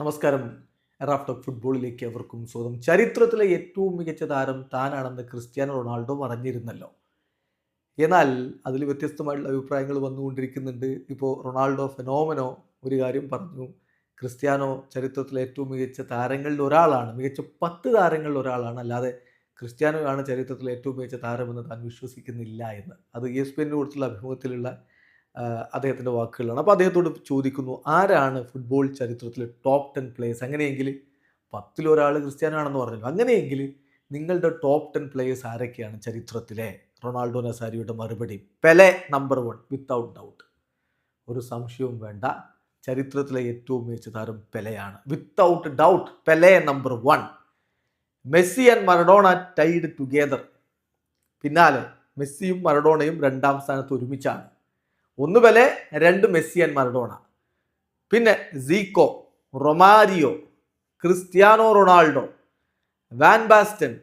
നമസ്കാരം. Raft of ഫുട്ബോളിലേക്ക് അവർക്കും സ്വാഗതം. ചരിത്രത്തിലെ ഏറ്റവും മികച്ച താരം താനാണെന്ന് ക്രിസ്ത്യാനോ റൊണാൾഡോ പറഞ്ഞിരുന്നല്ലോ. എന്നാൽ അതിൽ വ്യത്യസ്തമായിട്ടുള്ള അഭിപ്രായങ്ങൾ വന്നുകൊണ്ടിരിക്കുന്നുണ്ട്. ഇപ്പോൾ റൊണാൾഡോ ഫെനോമനോ ഒരു കാര്യം പറഞ്ഞു. ക്രിസ്ത്യാനോ ചരിത്രത്തിലെ ഏറ്റവും മികച്ച താരങ്ങളിൽ ഒരാളാണ്. മികച്ച പത്ത് താരങ്ങളിൽ ഒരാളാണ്. അല്ലാതെ ക്രിസ്ത്യാനോയാണ് ചരിത്രത്തിലെ ഏറ്റവും മികച്ച താരമെന്ന് താൻ വിശ്വസിക്കുന്നില്ല എന്ന്. അത് ഇ എസ് പി കൊടുത്തുള്ള അഭിമുഖത്തിലുള്ള അദ്ദേഹത്തിന്റെ വാക്കുകളാണ് അപ്പോൾ അദ്ദേഹത്തോട് ചോദിക്കുന്നു ആരാണ് ഫുട്ബോൾ ചരിത്രത്തിലെ ടോപ്പ് ടെൻ പ്ലേയേഴ്സ് അങ്ങനെയെങ്കിൽ പത്തിലൊരാൾ ക്രിസ്ത്യാനോ ആണെന്ന് പറഞ്ഞല്ലോ. അങ്ങനെയെങ്കിൽ നിങ്ങളുടെ ടോപ്പ് ടെൻ പ്ലേയേഴ്സ് ആരൊക്കെയാണ് ചരിത്രത്തിലെ? റൊണാൾഡോ നസാരിയുടെ മറുപടി. Pele number one without doubt ഒരു സംശയവും വേണ്ട. ചരിത്രത്തിലെ ഏറ്റവും മികച്ച താരം പെലെയാണ്. Without doubt Pele number one Messi and Maradona tied together പിന്നാലെ മെസ്സിയും മറഡോണയും രണ്ടാം സ്ഥാനത്ത് ഒരുമിച്ചാണ്. ഒന്ന് പെലെ രണ്ട് മെസ്സി ആൻഡ് മറഡോണ പിന്നെ Zico Romario Cristiano Ronaldo van Basten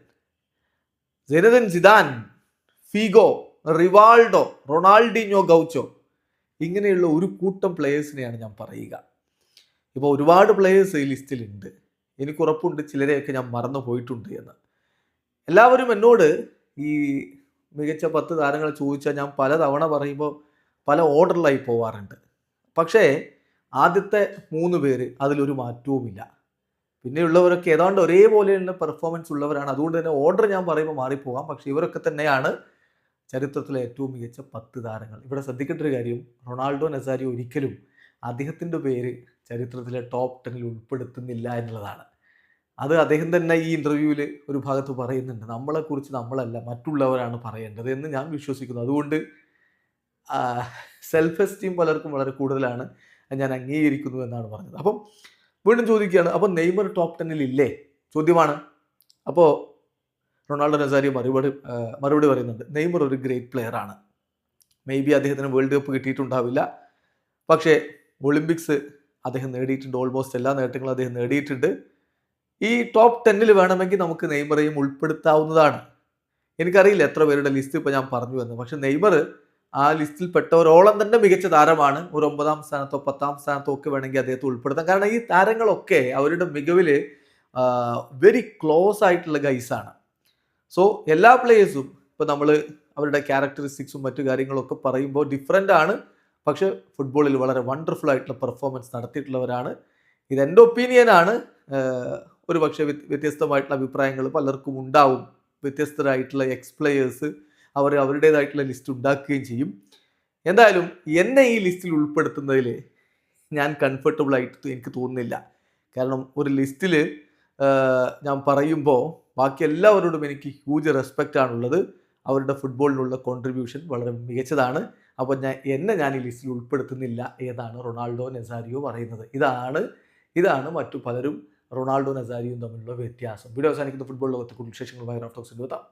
Zinedine Zidane Figo Rivaldo Ronaldinho Gaucho. ഇങ്ങനെയുള്ള ഒരു കൂട്ടം പ്ലേയേഴ്സിനെയാണ് ഞാൻ പറയുക. ഇപ്പോൾ ഒരുപാട് പ്ലേയേഴ്സ് ഈ ലിസ്റ്റിലുണ്ട്. എനിക്ക് ഉറപ്പുണ്ട് ചിലരെയൊക്കെ ഞാൻ മറന്നു പോയിട്ടുണ്ട് എന്ന്. എല്ലാവരും എന്നോട് ഈ മികച്ച പത്ത് താരങ്ങൾ ചോദിച്ചാൽ ഞാൻ പല തവണ പറയുമ്പോൾ പല ഓർഡറിലായി പോവാറുണ്ട്. പക്ഷേ ആദ്യത്തെ മൂന്ന് പേര് അതിലൊരു മാറ്റവുമില്ല. പിന്നെയുള്ളവരൊക്കെ ഏതാണ്ട് ഒരേപോലെയുള്ള പെർഫോമൻസ് ഉള്ളവരാണ്. അതുകൊണ്ട് തന്നെ ഓർഡർ ഞാൻ പറയുമ്പോൾ മാറിപ്പോകാം പക്ഷേ ഇവരൊക്കെ തന്നെയാണ് ചരിത്രത്തിലെ ഏറ്റവും മികച്ച പത്ത് താരങ്ങൾ. ഇവിടെ ശ്രദ്ധിക്കേണ്ട ഒരു കാര്യം റൊണാൾഡോ നസാരി ഒരിക്കലും അദ്ദേഹത്തിന്റെ പേര് ചരിത്രത്തിലെ ടോപ്പ് ടെന്നിൽ ഉൾപ്പെടുത്തുന്നില്ല എന്നുള്ളതാണ്. അത് അദ്ദേഹം തന്നെ ഈ ഇന്റർവ്യൂവിൽ ഒരു ഭാഗത്ത് പറയുന്നുണ്ട്. നമ്മളെക്കുറിച്ച് നമ്മളല്ല മറ്റുള്ളവരാണ് പറയേണ്ടത് എന്ന് ഞാൻ വിശ്വസിക്കുന്നു. അതുകൊണ്ട് സെൽഫ് എസ്റ്റീം പലർക്കും വളരെ കൂടുതലാണ്. ഞാൻ അംഗീകരിക്കുന്നു എന്നാണ് പറഞ്ഞത്. അപ്പം വീണ്ടും ചോദിക്കുകയാണ് അപ്പോൾ നെയ്മർ ടോപ്പ് ടെന്നിൽ ഇല്ലേ? ചോദ്യമാണ്. അപ്പോൾ റൊണാൾഡോ നസാരി മറുപടി മറുപടി പറയുന്നുണ്ട് നെയ്മർ ഒരു ഗ്രേറ്റ് പ്ലെയർ ആണ്. മേ ബി അദ്ദേഹത്തിന് വേൾഡ് കപ്പ് കിട്ടിയിട്ടുണ്ടാവില്ല. പക്ഷേ ഒളിമ്പിക്സ് അദ്ദേഹം നേടിയിട്ടുണ്ട്. ഓൾമോസ്റ്റ് എല്ലാ നേട്ടങ്ങളും അദ്ദേഹം നേടിയിട്ടുണ്ട്. ഈ ടോപ്പ് ടെന്നിൽ വേണമെങ്കിൽ നമുക്ക് നെയ്മറേയും ഉൾപ്പെടുത്താവുന്നതാണ്. എനിക്കറിയില്ല എത്ര പേരുടെ ലിസ്റ്റ് ഇപ്പോൾ ഞാൻ പറഞ്ഞു എന്ന് പക്ഷേ നെയ്മർ ആ ലിസ്റ്റിൽ പെട്ടവരോളം തന്നെ മികച്ച താരമാണ്. ഒരു ഒമ്പതാം സ്ഥാനത്തോ പത്താം സ്ഥാനത്തോ ഒക്കെ വേണമെങ്കിൽ അദ്ദേഹത്തെ ഉൾപ്പെടുത്താം. കാരണം ഈ താരങ്ങളൊക്കെ അവരുടെ മികവിൽ വെരി ക്ലോസ് ആയിട്ടുള്ള ഗൈസാണ് സോ എല്ലാ പ്ലേയേഴ്സും ഇപ്പോൾ നമ്മൾ അവരുടെ ക്യാരക്ടറിസ്റ്റിക്സും മറ്റു കാര്യങ്ങളൊക്കെ പറയുമ്പോൾ ഡിഫറെന്റ് ആണ്. പക്ഷേ ഫുട്ബോളിൽ വളരെ വണ്ടർഫുൾ ആയിട്ടുള്ള പെർഫോമൻസ് നടത്തിയിട്ടുള്ളവരാണ്. ഇതെന്റെ ഒപ്പീനിയനാണ് ഒരു പക്ഷേ വ്യത്യസ്തമായിട്ടുള്ള അഭിപ്രായങ്ങൾ പലർക്കും ഉണ്ടാവും. വ്യത്യസ്തരായിട്ടുള്ള എക്സ് പ്ലേയേഴ്സ് അവർ അവരുടേതായിട്ടുള്ള ലിസ്റ്റ് ഉണ്ടാക്കുകയും ചെയ്യും. എന്തായാലും എന്നെ ഈ ലിസ്റ്റിൽ ഉൾപ്പെടുത്തുന്നതിൽ ഞാൻ കംഫർട്ടബിൾ ആയിട്ട് എനിക്ക് തോന്നുന്നില്ല. കാരണം ഒരു ലിസ്റ്റിൽ ഞാൻ പറയുമ്പോൾ ബാക്കി എല്ലാവരോടും എനിക്ക് ഹ്യൂജ് റെസ്പെക്റ്റ് ആണുള്ളത്. അവരുടെ ഫുട്ബോളിനുള്ള കോൺട്രിബ്യൂഷൻ വളരെ മികച്ചതാണ്. അപ്പോൾ ഞാൻ എന്നെ ഞാൻ ഈ ലിസ്റ്റിൽ ഉൾപ്പെടുത്തുന്നില്ല എന്നാണ് റൊണാൾഡോ നെസാരിയോ പറയുന്നത്. ഇതാണ് ഇതാണ് മറ്റു പലരും റൊണാൾഡോ നസാരിയും തമ്മിലുള്ള വ്യത്യാസം. വീഡിയോ അവസാനിക്കുന്ന. ഫുട്ബോൾ ലോകത്തെ കൂടുതൽ വിശേഷങ്ങളുമായി ടോക്സ് എത്താം.